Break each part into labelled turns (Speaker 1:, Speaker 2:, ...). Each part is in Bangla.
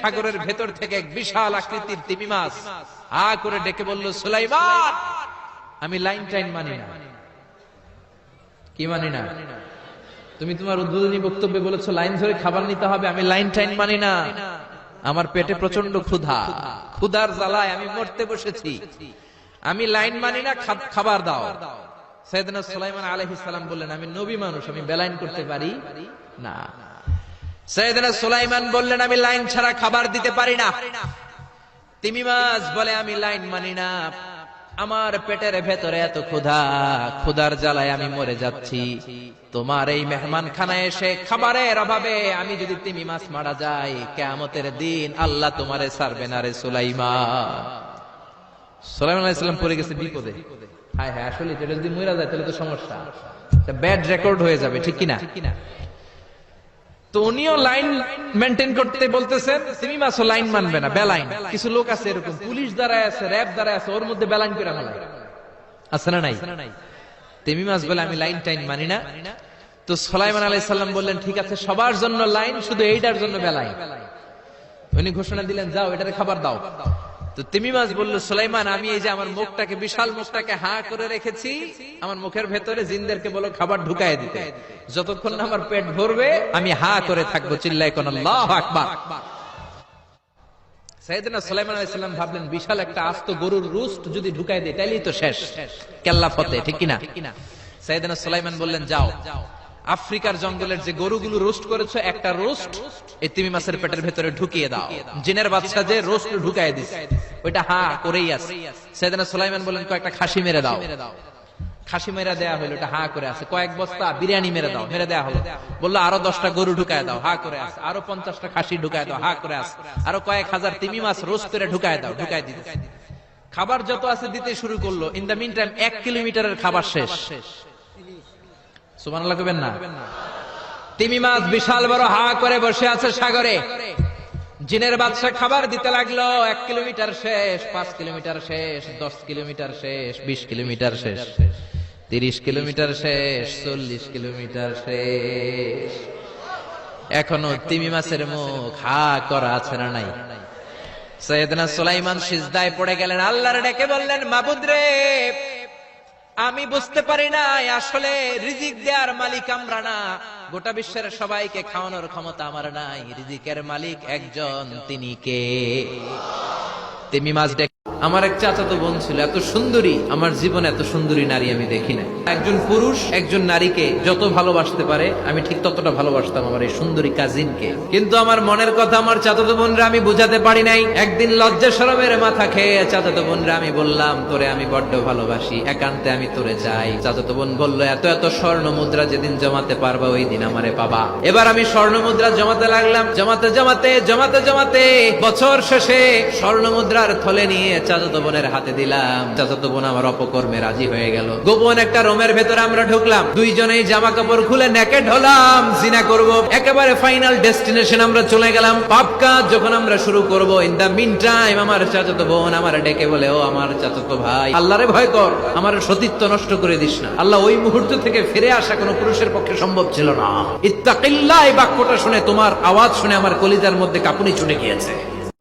Speaker 1: সাগরের ভেতর থেকে এক বিশাল আকৃতির তিমি মাছ আ করে ডেকে সুলাইমান, আমি লাইন টাইন মানি না। কি মানি না? তুমি তোমার উদ্বোধনী বক্তব্যে বলেছ, লাইন ধরে খাবার নিতে হবে, আমি লাইন টাইন মানি না। আমার পেটে প্রচণ্ড ক্ষুধা। ক্ষুধার জ্বালায় আমি মরতে বসেছি। আমি লাইন মানি না খাবার দাও। সৈয়দনা সুলাইমান আলাইহিস সালাম বললেন, আমি নবী মানুষ, আমি বেলাইন করতে পারি না। সৈয়দনা সুলাইমান বললেন, আমি লাইন ছাড়া খাবার দিতে পারি না। তিমি মাছ বলে, আমি লাইন মানি না। আমার পেটের ভেতরে এত ক্ষুধা। ক্ষুধার জ্বালায় আমি মরে যাচ্ছি। তোমার এই মেহমান খানায় এসে খাবারের অভাবে আমি যদি তিমি মাছ মারা যাই, কেয়ামতের দিন আল্লাহ তোমারে ছাড়বে না রে সুলাইমান। সুলাইমান আলাইহিস পড়ে গেছে বিপদে। হ্যাঁ হ্যাঁ আসলে যদি মরে যায় তাহলে তো সমস্যা। ব্যাড রেকর্ড হয়ে যাবে, ঠিক কিনা? তো উনিও লাইন মেনটেন করতে বলতেছেন তুমি মাসও লাইন মানবে না বেলাইন। কিছু লোক আছে এরকম পুলিশ দ্বারা আছে র্যাব দ্বারা আছে ওর মধ্যে বেলাইন করে ফেলায় আছে না নাই? তেমি মাস বলে আমি লাইন টাইন মানি না। তো সোলাইমান আলাই সাল্লাম বললেন ঠিক আছে সবার জন্য লাইন শুধু এইটার জন্য বেলাইন। উনি ঘোষণা দিলেন যাও এটারে খাবার দাও। তো তিমি মাছ বলল, সুলাইমান, আমি এই যে আমার মুখটাকে, বিশাল মুখটাকে হা করে রেখেছি, আমার মুখের ভেতরে জিনদেরকে বলো খাবার ঢুকায় দিতে। যতক্ষণ না আমার পেট ভরবে, আমি হা করে থাকব চিল্লাই কোন আকবার। সাইয়েদনা সুলাইমান আলাইহিস ভাবলেন, বিশাল একটা আস্ত গরুর রুস্ট যদি ঢুকায় দেয়, তাইলেই তো শেষ। কেল্লা ফতে, ঠিক কিনা? সাইয়েদনা সুলাইমান বললেন, যাও। আফ্রিকার জঙ্গলের যে গরুগুলো রোস্ট করেছ, একটা রোস্ট এই তিমি মাছের পেটের ভেতরে ঢুকিয়ে দাও। জিনের বাচ্চা যে রোস্ট ঢুকায় দিছে, ওইটা হা, করেই আছে। সাইয়েদনা সুলাইমান বললেন কয়েকটা খাসি মেরে দাও। খাসি মেরে দেয়া হলো এটা হা করে আছে। কয়েক বস্তা বিরিয়ানি মেরে দাও, মেরে দেয়া হলো। বলল, আরও দশটা গরু ঢুকায় দাও, হা করে আছে। আরও পঞ্চাশটা খাসি ঢুকায় দাও, হা করে আছে। আরও কয়েক হাজার তিমি মাছ রোজ করে ঢুকায় দাও ঢুকায় দিতে খাবার যত আছে দিতে শুরু করল। ইন দা মিন টাইম, এক কিলোমিটারের খাবার শেষ। সুমান লাগবেন না? তিমি মাছ বিশাল বড় হা করে বসে আছে সাগরে। জিনের বাদশা খাবার দিতে লাগল, এক কিলোমিটার শেষ, পাঁচ কিলোমিটার শেষ, দশ কিলোমিটার শেষ, বিশ কিলোমিটার শেষ, তিরিশ কিলোমিটার শেষ, চল্লিশ কিলোমিটার শেষ। এখনও তিমি মাছের মুখ হা করা আছে না নাই? সৈয়দনা সুলাইমান সিজদায় পড়ে গেলেন, আল্লাহর ডেকে বললেন, মাবুদ রে আমি বুঝতে পারি নাই, আসলে রিজিক দেওয়ার মালিক আমরা না। গোটা বিশ্বের সবাইকে খাওয়ানোর ক্ষমতা আমার নাই। রিজিকের মালিক একজন, তিনি কে? তিনি মাছ আমার এক চাচাতো বোন ছিল, এত সুন্দরী। আমার জীবনে এত সুন্দরী নারী আমি দেখি না একজন পুরুষ, একজন নারীকে যত ভালোবাসতে পারে, আমি ঠিক ততটা ভালোবাসতাম আমার এই সুন্দরী কাজিনকে কিন্তু আমার মনের কথা আমার চাচাতো বোনরা আমি বুঝাতে পারি নাই। একদিন লজ্জা সরমের মাথা খেয়ে চাচাতো বোনরা আমি বললাম, তোরে আমি বড্ড ভালোবাসি, একান্তে আমি তোরে যাই। চাচাতো বোন বলল, এত এত স্বর্ণ মুদ্রা যেদিন জমাতে পারবা, ওই দিন আমারে পাবা। এবার আমি স্বর্ণ মুদ্রা জমাতে লাগলাম, জমাতে জমাতে জমাতে জমাতে। বছর শেষে স্বর্ণ মুদ্রার থলে নিয়ে চাচাতো বোনের হাতে দিলাম। চাচাতো বোন আমার অপকর্মে রাজি হয়ে গেল। গোপন একটা রোমের ভেতরে আমরা ঢুকলাম। দুইজনেই জামা কাপড় খুলে নেকেড হলাম। জিনা করব। একেবারে ফাইনাল ডেস্টিনেশন আমরা চলে গেলাম পাপ কাজ যখন আমরা শুরু করব। ইন দা মিন টাইম আমার চাচাতো বোন আমার ডেকে বলে, ও আমার চাচাতো ভাই, আল্লাহরে ভয় কর। আমার সতীত্ব নষ্ট করে দিস না। আল্লাহ ওই মুহূর্ত থেকে ফিরে আসা কোনো পুরুষের পক্ষে সম্ভব ছিল না। ইত্তাকিল্লাহ, এই বাক্যটা শুনে তোমার আওয়াজ শুনে আমার কলিজার মধ্যে কাপুনি ছুটে গিয়েছে।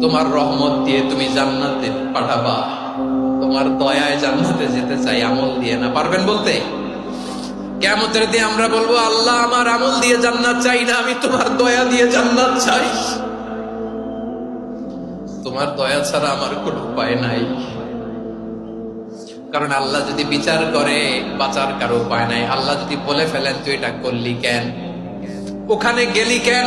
Speaker 2: তোমার রহমত দিয়ে তুমি জান্নাতে পাঠাবা। তোমার দয়ায় জান্নাতে যেতে চাই, আমল দিয়ে না। পারবেন বলতে? কেমতের দিয়ে আমরা বলব, আল্লাহ আমার আমল দিয়ে জান্নাত চাই না, আমি তোমার দয়া দিয়ে জান্নাত চাই। তোমার দয়া ছাড়া আমার কোনো উপায় নাই। কারণ আল্লাহ যদি বিচার করে, বাঁচার কারও উপায় নাই। আল্লাহ যদি বলে ফেলেন, তুই এটা করলি কেন? ওখানে গেলি কেন?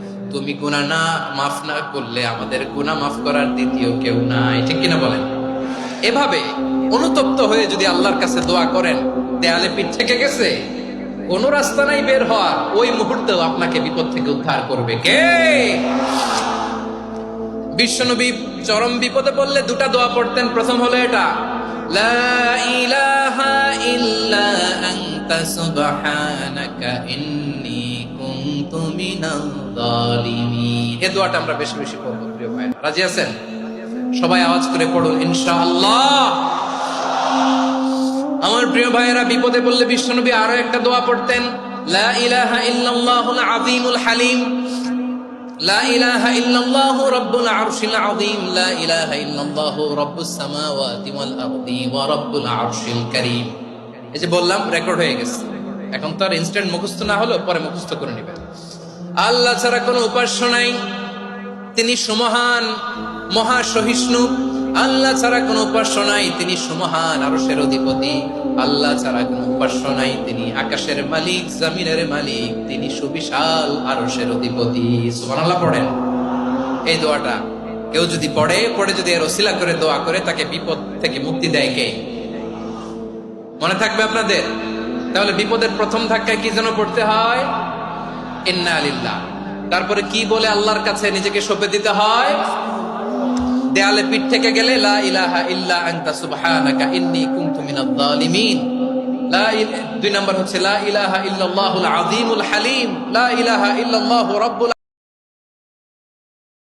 Speaker 2: তুমি গুনাহ না, মাফ না করলে আমাদের গুনাহ মাফ করার দ্বিতীয় কেউ নাই। ঠিক কিনা বলেন? এভাবে অনুতপ্ত হয়ে যদি আল্লাহর কাছে দোয়া করেন, দেয়ালে পিঠ থেকে গেছে, কোন রাস্তা নাই বের হওয়ার, ওই মুহূর্তেও আপনাকে বিপদ থেকে উদ্ধার করবে। কে? বিশ্বনবী চরম বিপদে পড়লে দুটা দোয়া পড়তেন। প্রথম হলো এটা, লা ইলাহা ইল্লা আনতা সুবহানাকা ইন্নী আমরা বেশি বেশি প্রিয় ভাইরা রাজি আছেন? সবাই আওয়াজ করে পড়ুন, ইনশাআল্লাহ। আমার প্রিয় ভাইয়েরা, বিপদে পড়লে বিশ্বনবী আরও একটা দোয়া পড়তেন, লা ইলাহা হালিম। বললাম রেকর্ড হয়ে গেছে। এখন তো আর ইনস্ট্যান্ট মুখস্থ না হলো পরে মুখস্থ করে নেবেন। আল্লাহ ছাড়া কোনো উপাস্য নাই। তিনি সমহান মহা সহিষ্ণু আল্লাহ ছাড়া কোনো উপাস্য নাই, তিনি সুমহান আরশের অধিপতি। আল্লাহ ছাড়া কোনো উপাস্য নাই, তিনি আকাশের মালিক, জামিনের মালিক, তিনি সুবিশাল আরশের অধিপতি। সুবহানাল্লাহ পড়েন। এই দোয়াটা কেউ যদি পড়ে পড়ে যদি এর ওসিলা করে, দোয়া করে, তাকে বিপদ থেকে মুক্তি দেয় কে? মনে থাকবে আপনাদের? তাহলে বিপদের প্রথম ধাক্কায় কি যেন পড়তে হয়? ইন্না তারপরে কি বলে আল্লাহর কাছে নিজেকে সঁপে দিতে হয়? দেয়ালে পিঠ থেকে গেলে, লা ইলাহা ইল্লা আনতা সুবহানাকা ইন্নী কুনতু মিনাল জালিমিন লা দুই নাম্বার হচ্ছে, লা ইলাহা ইল্লাল্লাহুল আযীমুল হালিম। লা ইলাহা ইল্লাল্লাহু রাব্বুল